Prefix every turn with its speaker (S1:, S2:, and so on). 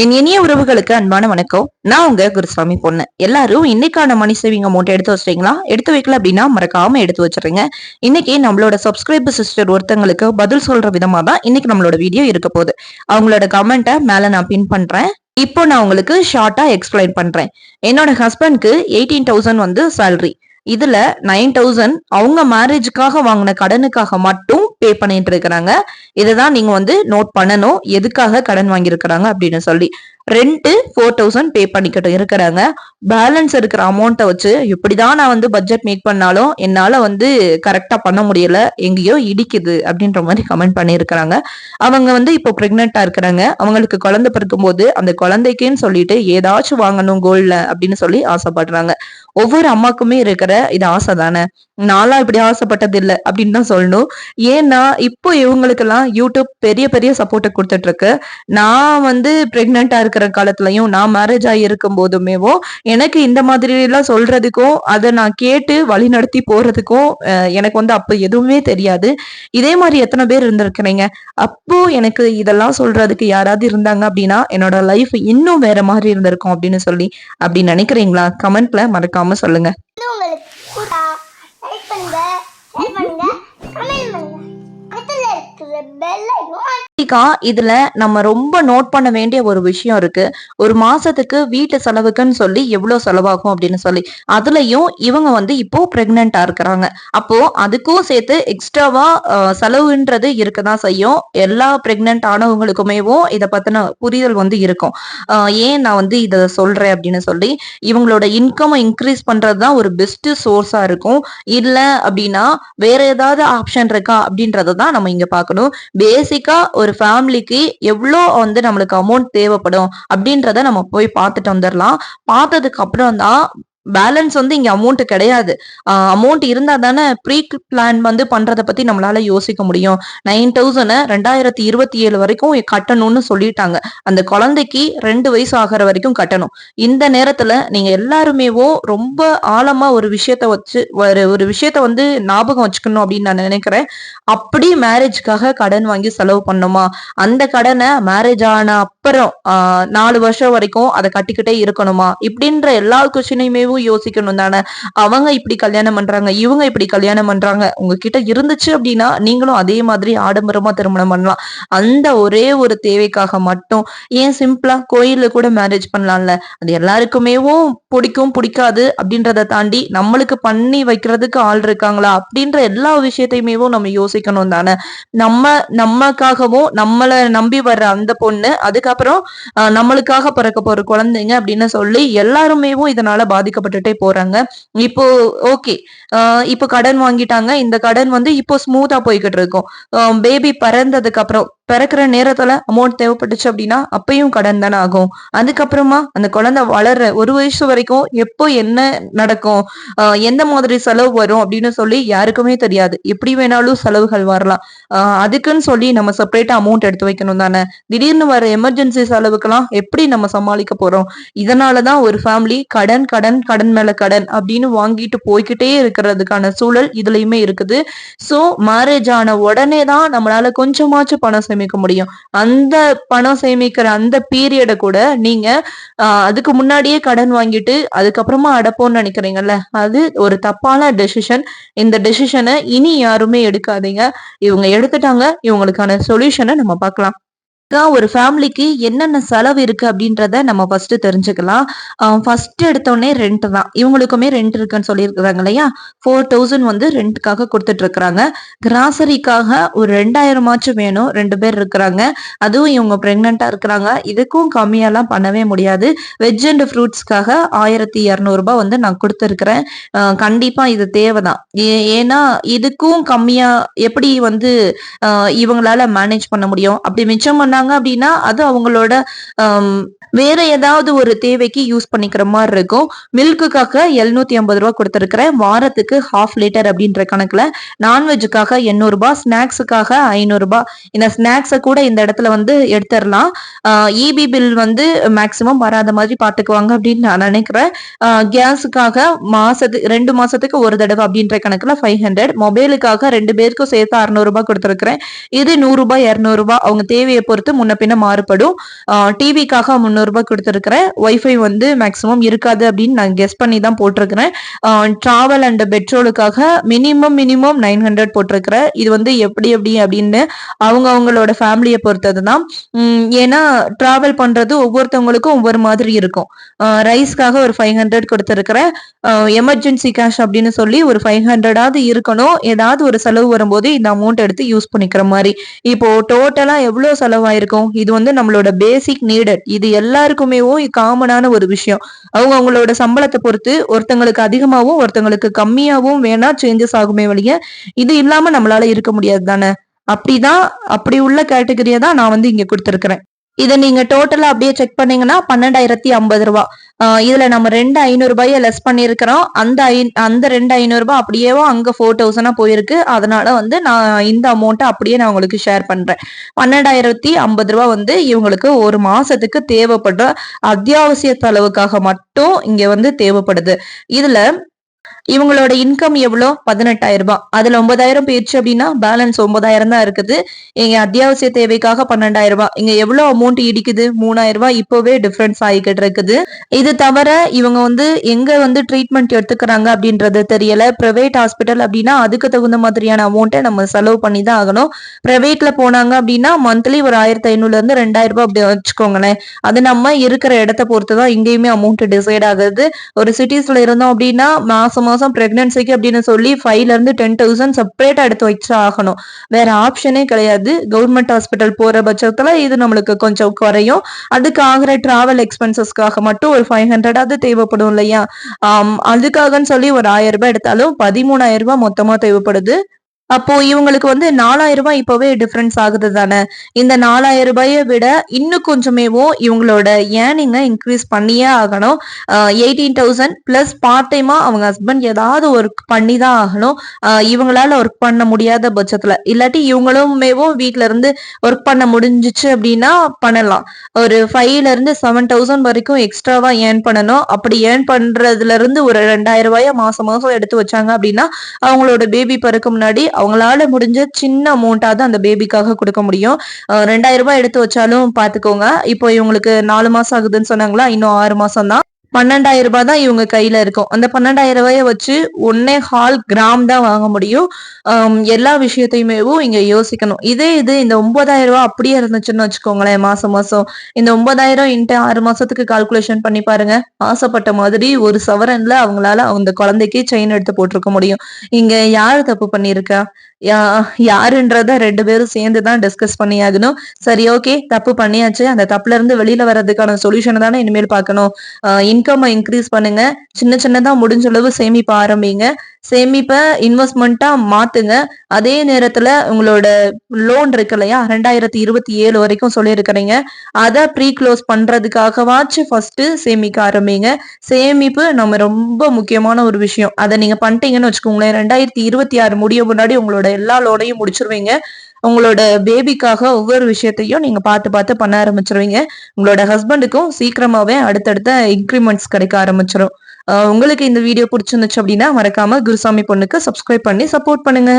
S1: என் இனிய உறவுகளுக்கு அன்பான வணக்கம். நான் உங்க குருசாமி பொண்ணு. எல்லாரும் இன்னைக்கான மணி சேவிங் அமௌண்ட் எடுத்து வச்சிட்டீங்களா? எடுத்து வைக்கல அப்படின்னா மறக்காம எடுத்து வச்சிருங்க. இன்னைக்கு நம்மளோட சப்ஸ்கிரைபர் சிஸ்டர் ஒருத்தங்களுக்கு பதில் சொல்ற விதமா தான் இன்னைக்கு நம்மளோட வீடியோ இருக்க போகுது. அவங்களோட கமெண்ட்டை மேல நான் பின் பண்றேன். இப்போ நான் உங்களுக்கு ஷார்ட்டா எக்ஸ்பிளைன் பண்றேன். என்னோட ஹஸ்பண்ட்க்கு எயிட்டீன் தௌசண்ட் வந்து சேலரி இதுல நைன் தௌசண்ட் அவங்க மேரேஜுக்காக வாங்கின கடனுக்காக மட்டும் பே பண்ணிட்டு இருக்கிறாங்க. இதை தான் நீங்க வந்து நோட் பண்ணணும். எதுக்காக கடன் வாங்கியிருக்கிறாங்க அப்படின்னு சொல்லி. ரெண்ட்டு ஃபோர் தௌசண்ட் பே பண்ணிக்கிட்டு இருக்கிறாங்க. பேலன்ஸ் இருக்கிற அமௌண்ட்டை வச்சு இப்படிதான் நான் வந்து பட்ஜெட் மேக் பண்ணாலும் என்னால் வந்து கரெக்டாக பண்ண முடியல எங்கேயோ இடிக்குது அப்படின்ற மாதிரி கமெண்ட் பண்ணியிருக்கிறாங்க. அவங்க வந்து இப்போ ப்ரெக்னெண்ட்டாக இருக்கிறாங்க. அவங்களுக்கு குழந்தை பிறக்கும் போது அந்த குழந்தைக்குன்னு சொல்லிட்டு ஏதாச்சும் வாங்கணும் கோல்டில் அப்படின்னு சொல்லி ஆசைப்படுறாங்க. ஒவ்வொரு அம்மாக்குமே இருக்கிற இது ஆசை தானே நான்லாம் இப்படி ஆசைப்பட்டது இல்லை அப்படின்னு தான் சொல்லணும். ஏன்னா இப்போ இவங்களுக்கெல்லாம் யூடியூப் பெரிய பெரிய சப்போர்ட்டை கொடுத்துட்டு இருக்கு. நான் வந்து பிரெக்னெண்டா இருக்கிற காலத்துலயும் நான் மேரேஜ் ஆகி இருக்கும் போதுமேவோ எனக்கு இந்த மாதிரி எல்லாம் சொல்றதுக்கும் அதை நான் கேட்டு வழி நடத்தி போறதுக்கும் எனக்கு வந்து அப்ப எதுவுமே தெரியாது. இதே மாதிரி எத்தனை பேர் இருந்திருக்கிறீங்க? அப்போ எனக்கு இதெல்லாம் சொல்றதுக்கு யாராவது இருந்தாங்க அப்படின்னா என்னோட லைஃப் இன்னும் வேற மாதிரி இருந்திருக்கும் அப்படின்னு சொல்லி அப்படி நினைக்கிறீங்களா? கமெண்ட்ல மறக்காம சொல்லுங்க.
S2: ஐகான்
S1: இதுல நம்ம ரொம்ப நோட் பண்ண வேண்டிய ஒரு விஷயம் இருக்கு. ஒரு மாசத்துக்கு வீட்டு செலவுக்குன்னு சொல்லி எவ்வளவு செலவாகும் அப்படின்னு சொல்லி. அதுலயும் இவங்க வந்து இப்போ பிரெக்னெண்டா இருக்கிறாங்க. அப்போ அதுக்கும் சேர்த்து எக்ஸ்ட்ராவா செலவுன்றது இருக்கதான் செய்யும். எல்லா பிரெக்னென்ட் ஆனவங்களுக்குமேவும் இதை பத்தின புரிதல் வந்து இருக்கும். ஏன் நான் வந்து இதை சொல்றேன் அப்படின்னு சொல்லி இவங்களோட இன்கம் இன்க்ரீஸ் பண்றது தான் ஒரு பெஸ்ட் சோர்ஸா இருக்கும். இல்ல அப்படின்னா வேற ஏதாவது ஆப்ஷன் இருக்கா அப்படின்றத தான் நம்ம இங்க பார்க்கணும். பேசிக்கா ஒரு ஃபேமிலிக்கு எவ்வளோ வந்து நம்மளுக்கு அமௌண்ட் தேவைப்படும் அப்படின்றத நம்ம போய் பார்த்துட்டு வந்துடலாம் பார்த்ததுக்கு அப்புறம் தான் பேலன்ஸ் வந்து இங்க அமௌண்ட் கிடையாது. அமௌண்ட் இருந்தா தானே ப்ரீ பிளான் வந்து பண்றத பத்தி நம்மளால யோசிக்க முடியும். நைன் தௌசண்ட் ரெண்டாயிரத்தி இருபத்தி ஏழு வரைக்கும் கட்டணும்னு சொல்லிட்டாங்க. அந்த குழந்தைக்கு ரெண்டு வயசு ஆகிற வரைக்கும் கட்டணும். இந்த நேரத்துல நீங்க எல்லாருமேவோ ரொம்ப ஆழமா ஒரு விஷயத்த வச்சு ஒரு ஒரு விஷயத்த வந்து ஞாபகம் வச்சுக்கணும் அப்படின்னு நான் நினைக்கிறேன். அப்படி மேரேஜ்க்காக கடன் வாங்கி செலவு பண்ணுமா? அந்த கடனை மேரேஜ் ஆன அப்புறம் நாலு வருஷம் வரைக்கும் அதை கட்டிக்கிட்டே இருக்கணுமா? இப்படின்ற எல்லா கொஸ்டினையுமே யோசிக்கணும் தானே அவங்க இப்படி கல்யாணம் பண்றாங்க இவங்க இப்படி கல்யாணம் பண்றாங்க. உங்ககிட்ட இருந்துச்சு அப்படின்னா நீங்களும் அதே மாதிரி ஆடம்பரமா திருமணம் பண்ணலாம். அந்த ஒரே ஒரு தேவைக்காக மட்டும் ஏன் சிம்பிளா கோயில்ல கூட மேரேஜ் பண்ணலாம்ல? அது எல்லாருக்குமேவும் பிடிக்கும் பிடிக்காது அப்படின்றத தாண்டி நம்மளுக்கு பண்ணி வைக்கிறதுக்கு ஆள் இருக்காங்களா? அப்படின்ற எல்லா விஷயத்தையுமேவும் நம்ம யோசிக்கணும் தானே நம்ம நமக்காகவும் நம்மளை நம்பி வர்ற அந்த பொண்ணு அதுக்கப்புறம் ஆஹ், நம்மளுக்காக பிறக்க போற குழந்தைங்க அப்படின்னு சொல்லி எல்லாருமேவும் இதனால கஷ்டப்பட்டுட்டே போறாங்க. இப்போ ஓகே இப்போ கடன் வாங்கிட்டாங்க. இந்த கடன் வந்து இப்போ ஸ்மூத்தா போய்கிட்டு இருக்கும். பேபி பிறந்ததுக்கு அப்புறம் பிறக்கிற நேரத்துல அமௌண்ட் தேவைப்பட்டுச்சு அப்படின்னா அப்பயும் கடன் தானே ஆகும். அதுக்கப்புறமா அந்த குழந்தை வளர்ற ஒரு வயசு வரைக்கும் எப்போ என்ன நடக்கும் எந்த மாதிரி செலவு வரும் அப்படின்னு சொல்லி யாருக்குமே தெரியாது. எப்படி வேணாலும் செலவுகள் வரலாம். அதுக்குன்னு சொல்லி நம்ம செப்பரேட்டா அமௌண்ட் எடுத்து வைக்கணும் தானே. திடீர்னு வர எமர்ஜென்சி செலவுக்கெல்லாம் எப்படி நம்ம சமாளிக்க போறோம்? இதனாலதான் ஒரு ஃபேமிலி கடன் கடன் கடன் மேல கடன் அப்படின்னு வாங்கிட்டு போய்கிட்டே இருக்கிறதுக்கான சூழல் இதுலயுமே இருக்குது. சோ மேரேஜ் ஆன உடனே தான் நம்மளால கொஞ்சமாச்சும் பணம் சேமிக்க முடியும். அந்த பணம் சேமிக்கிற அந்த பீரியட கூட நீங்க அதுக்கு முன்னாடியே கடன் வாங்கிட்டு அதுக்கப்புறமா அடப்போம்னு நினைக்கிறீங்கல்ல? அது ஒரு தப்பான டெசிஷன் இந்த டெசிஷனை இனி யாருமே எடுக்காதீங்க. இவங்க எடுத்துட்டாங்க. இவங்களுக்கான சொல்யூஷனை நம்ம பார்க்கலாம். ஒரு ஃபேமிலிக்கு என்னென்ன செலவு இருக்கு அப்படின்றத நம்ம ஃபர்ஸ்ட் தெரிஞ்சுக்கலாம். ஃபர்ஸ்ட் எடுத்தோடனே ரெண்ட் தான். இவங்களுக்குமே ரெண்ட் இருக்குன்னு சொல்லியிருக்கிறாங்க இல்லையா? ஃபோர் தௌசண்ட் வந்து ரெண்ட்டுக்காக கொடுத்துட்டு இருக்கிறாங்க கிராசரிக்காக ஒரு ரெண்டாயிரமாச்சும் வேணும். ரெண்டு பேர் இருக்கிறாங்க. அதுவும் இவங்க பிரெக்னெண்டா இருக்கிறாங்க. இதுக்கும் கம்மியெல்லாம் பண்ணவே முடியாது. வெஜ் அண்ட் ஃப்ரூட்ஸ்க்காக ஆயிரத்தி இரநூறுபா வந்து நான் கொடுத்துருக்கிறேன். கண்டிப்பா இது தேவைதான். ஏ- ஏன்னா இதுக்கும் கம்மியா எப்படி வந்து இவங்களால மேனேஜ் பண்ண முடியும்? அப்படி மிச்சம் பண்ணாங்க அப்படின்னா அது அவங்களோட வேற ஏதாவது ஒரு தேவைக்கு யூஸ் பண்ணிக்கிற மாதிரி இருக்கும். மில்க்குக்காக எழுநூத்தி ஐம்பது ரூபா கொடுத்துருக்கிறேன். வாரத்துக்கு ஹாஃப் லிட்டர் அப்படின்ற கணக்குல நான்வெஜ்ஜுக்காக எண்ணூறு ரூபாய் ஸ்நாக்ஸுக்காக ஐநூறுபா இந்த ஸ்நாக்ஸை கூட இந்த இடத்துல வந்து எடுத்துடலாம். இபி பில் வந்து மேக்சிமம் வராத மாதிரி பார்த்துக்குவாங்க அப்படின்னு நான் நினைக்கிறேன். கேஸுக்காக மாசத்துக்கு ரெண்டு மாசத்துக்கு ஒரு தடவை அப்படின்ற கணக்குல ஃபைவ் ஹண்ட்ரட் மொபைலுக்காக ரெண்டு பேருக்கும் சேர்த்து அறுநூறுபா கொடுத்துருக்கிறேன். இது நூறுரூபா இரநூறுபா அவங்க தேவையை பொறுத்து பொறுத்து முன்ன பின்ன மாறுபடும். டிவிக்காக முந்நூறு ரூபாய் கொடுத்துருக்கிறேன் ஒய்ஃபை வந்து மேக்ஸிமம் இருக்காது அப்படின்னு நான் கெஸ் பண்ணி தான் போட்டிருக்கிறேன் டிராவல் அண்ட் பெட்ரோலுக்காக மினிமம் மினிமம் நைன் ஹண்ட்ரட் போட்டிருக்கிறேன் இது வந்து எப்படி எப்படி அப்படின்னு அவங்க அவங்களோட ஃபேமிலியை பொறுத்தது தான் ஏன்னா டிராவல் பண்றது ஒவ்வொருத்தவங்களுக்கும் ஒவ்வொரு மாதிரி இருக்கும். ரைஸ்க்காக ஒரு ஃபைவ் ஹண்ட்ரட் கொடுத்துருக்கிறேன் எமர்ஜென்சி கேஷ் அப்படின்னு சொல்லி ஒரு ஃபைவ் ஹண்ட்ரடாவது இருக்கணும். ஏதாவது ஒரு செலவு வரும்போது இந்த அமௌண்ட் எடுத்து யூஸ் பண்ணிக்கிற மாதிரி. இப்போ டோட்டலா எவ்வளவு இருக்கும். இது வந்து நம்மளோட பேசிக் நீடட் இது எல்லாருக்குமே காமனான ஒரு விஷயம். அவங்க அவங்களோட சம்பளத்தை பொறுத்து ஒருத்தங்களுக்கு அதிகமாகவும் ஒருத்தங்களுக்கு கம்மியாகவும் வேணா சேஞ்சஸ் ஆகுமே வழிய இது இல்லாம நம்மளால இருக்க முடியாது தானே? அப்படிதான் அப்படி உள்ள கேட்டகரியை தான் நான் வந்து இங்க கொடுத்துருக்கிறேன். இதை நீங்க டோட்டலா அப்படியே செக் பண்ணீங்கன்னா பன்னெண்டாயிரத்தி ஐம்பது ரூபா. இதுல நம்ம ரெண்டு ஐநூறு ரூபாயை லெஸ் பண்ணிருக்கிறோம் அந்த ஐ அந்த ரெண்டு ஐநூறு ரூபாய் அப்படியேவோ அங்க ஃபோர் தௌசண்டா போயிருக்கு. அதனால வந்து நான் இந்த அமௌண்ட்டை அப்படியே நான் உங்களுக்கு ஷேர் பண்றேன். பன்னெண்டாயிரத்தி ஐம்பது ரூபா வந்து இவங்களுக்கு ஒரு மாசத்துக்கு தேவைப்படுற அத்தியாவசிய செலவுக்காக மட்டும் இங்க வந்து தேவைப்படுது. இதுல இவங்களோட இன்கம் எவ்வளோ? பதினெட்டாயிரம் ரூபாய். அதுல ஒன்பதாயிரம் போயிடுச்சு அப்படின்னா பேலன்ஸ் ஒன்பதாயிரம் தான் இருக்குது. இங்க அத்தியாவசிய தேவைக்காக பன்னெண்டாயிரம் ரூபாய். இங்க எவ்வளவு அமௌண்ட் இடிக்குது? மூணாயிரம் ரூபாய். இப்போவே டிஃபரன்ஸ் ஆகிக்கிட்டு இருக்குது. இது தவிர இவங்க வந்து எங்க வந்து ட்ரீட்மெண்ட் எடுத்துக்கிறாங்க அப்படின்றது தெரியல. பிரைவேட் ஹாஸ்பிட்டல் அப்படின்னா அதுக்கு தகுந்த மாதிரியான அமௌண்ட்டை நம்ம செலவு பண்ணி தான் ஆகணும். பிரைவேட்ல போனாங்க அப்படின்னா மந்த்லி ஒரு ஆயிரத்தி ஐநூறுல இருந்து ரெண்டாயிரம் ரூபாய் அப்படி வச்சுக்கோங்களேன். அது நம்ம இருக்கிற இடத்த பொறுத்து தான் இங்கேயுமே அமௌண்ட் டிசைட் ஆகுது. ஒரு சிட்டிஸ்ல இருந்தோம் அப்படின்னா மாசம் மாசம் பிரெக்னன்சிக்கு அப்படின்னு சொல்லி ஃபைவ்ல இருந்து டென் தௌசண்ட் செப்பரேட்டா எடுத்து வச்சா ஆகணும். வேற ஆப்ஷனே கிடையாது. கவர்மெண்ட் ஹாஸ்பிட்டல் போற பட்சத்துல இது நம்மளுக்கு கொஞ்சம் குறையும். அதுக்கு ஆகிற டிராவல் எக்ஸ்பென்சஸ்க்காக மட்டும் ஒரு ஃபைவ் ஹண்ட்ரடாவது தேவைப்படும் இல்லையா? அதுக்காகன்னு சொல்லி ஒரு ஆயிரம் ரூபாய் எடுத்தாலும் பதிமூணாயிரம் ரூபாய் மொத்தமா தேவைப்படுது. அப்போ இவங்களுக்கு வந்து நாலாயிரம் ரூபாய் இப்பவே டிஃபரன்ஸ் ஆகுது தானே. இந்த நாலாயிரம் ரூபாயை விட இன்னும் கொஞ்சமேவோ இவங்களோட ஏர்னிங்க இன்க்ரீஸ் பண்ணியே ஆகணும். எயிட்டீன் தௌசண்ட் பிளஸ் பார்ட் டைமா அவங்க ஹஸ்பண்ட் ஏதாவது ஒர்க் பண்ணி தான் ஆகணும் இவங்களால ஒர்க் பண்ண முடியாத பட்சத்துல. இல்லாட்டி இவங்களுமேவோ வீட்ல இருந்து ஒர்க் பண்ண முடிஞ்சிச்சு அப்படின்னா பண்ணலாம். ஒரு ஃபைவ்ல இருந்து செவன் தௌசண்ட் வரைக்கும் எக்ஸ்ட்ராவா ஏர்ன் பண்ணணும். அப்படி ஏர்ன் பண்றதுல இருந்து ஒரு ரெண்டாயிரம் ரூபாய மாசம் மாசம் எடுத்து வச்சாங்க அப்படின்னா அவங்களோட பேபி பிறக்க முன்னாடி அவங்களால முடிஞ்ச சின்ன அமௌண்ட்டாவது அந்த பேபிக்காக கொடுக்க முடியும். ரெண்டாயிரம் ரூபாய் எடுத்து வச்சாலும் பாத்துக்கோங்க. இப்போ இவங்களுக்கு நாலு மாசம் ஆகுதுன்னு சொன்னாங்களா? இன்னும் ஆறு மாசம் தான் பன்னெண்டாயிரம் ரூபாய் தான் இவங்க கையில இருக்கும். அந்த பன்னெண்டாயிரம் ரூபாய வச்சு ஒன்னே ஹால் கிராம் தான் வாங்க முடியும். எல்லா விஷயத்தையுமே இங்க யோசிக்கணும். இதே இது இந்த ஒன்பதாயிரம் ரூபாய் அப்படியே இருந்துச்சுன்னு வச்சுக்கோங்களேன் மாசம் மாசம். இந்த ஒன்பதாயிரம் இன்ட்டு ஆறு மாசத்துக்கு கால்குலேஷன் பண்ணி பாருங்க. ஆசைப்பட்ட மாதிரி ஒரு சவரன்ல அவங்களால அந்த குழந்தைக்கு செயின் எடுத்து போட்டிருக்க முடியும். இங்க யாரு தப்பு பண்ணிருக்கா யாருன்றத ரெண்டு பேரும் சேர்ந்து தான் டிஸ்கஸ் பண்ணியாகணும். சரி ஓகே தப்பு பண்ணியாச்சு. அந்த தப்புல இருந்து வெளியில வர்றதுக்கான சொல்யூஷனை தானே இனிமேல் பார்க்கணும். இன்கம் இன்க்ரீஸ் பண்ணுங்க. சின்ன சின்னதா முடிஞ்ச அளவு சேமிப்ப ஆரம்பிங்க. சேமிப்பை இன்வெஸ்ட்மெண்ட்டா மாத்துங்க. அதே நேரத்துல உங்களோட லோன் இருக்கு இல்லையா? ரெண்டாயிரத்தி இருபத்தி ஏழு வரைக்கும் சொல்லியிருக்கிறீங்க. அதை ப்ரீ க்ளோஸ் பண்றதுக்காகவாச்சும் ஃபர்ஸ்ட் சேமிக்க ஆரம்பிங்க. சேமிப்பு நம்ம ரொம்ப முக்கியமான ஒரு விஷயம். அதை நீங்க பண்ணிட்டீங்கன்னு வச்சுக்கோங்களேன். ரெண்டாயிரத்தி இருபத்தி ஆறு முடிய முன்னாடி உங்களோட எல்லா லோனையும் முடிச்சிருவீங்க. உங்களோட பேபிக்காக ஒவ்வொரு விஷயத்தையும் நீங்க பார்த்து பார்த்து பண்ண ஆரம்பிச்சிருவீங்க. உங்களோட ஹஸ்பண்டுக்கும் சீக்கிரமாவே அடுத்தடுத்த இன்க்ரிமெண்ட்ஸ் கிடைக்க ஆரம்பிச்சிடும் உங்களுக்கு இந்த வீடியோ பிடிச்சிருந்துச்சு அப்படின்னா மறக்காம குருசாமி பொண்ணுக்கு சப்ஸ்கிரைப் பண்ணி சப்போர்ட் பண்ணுங்க.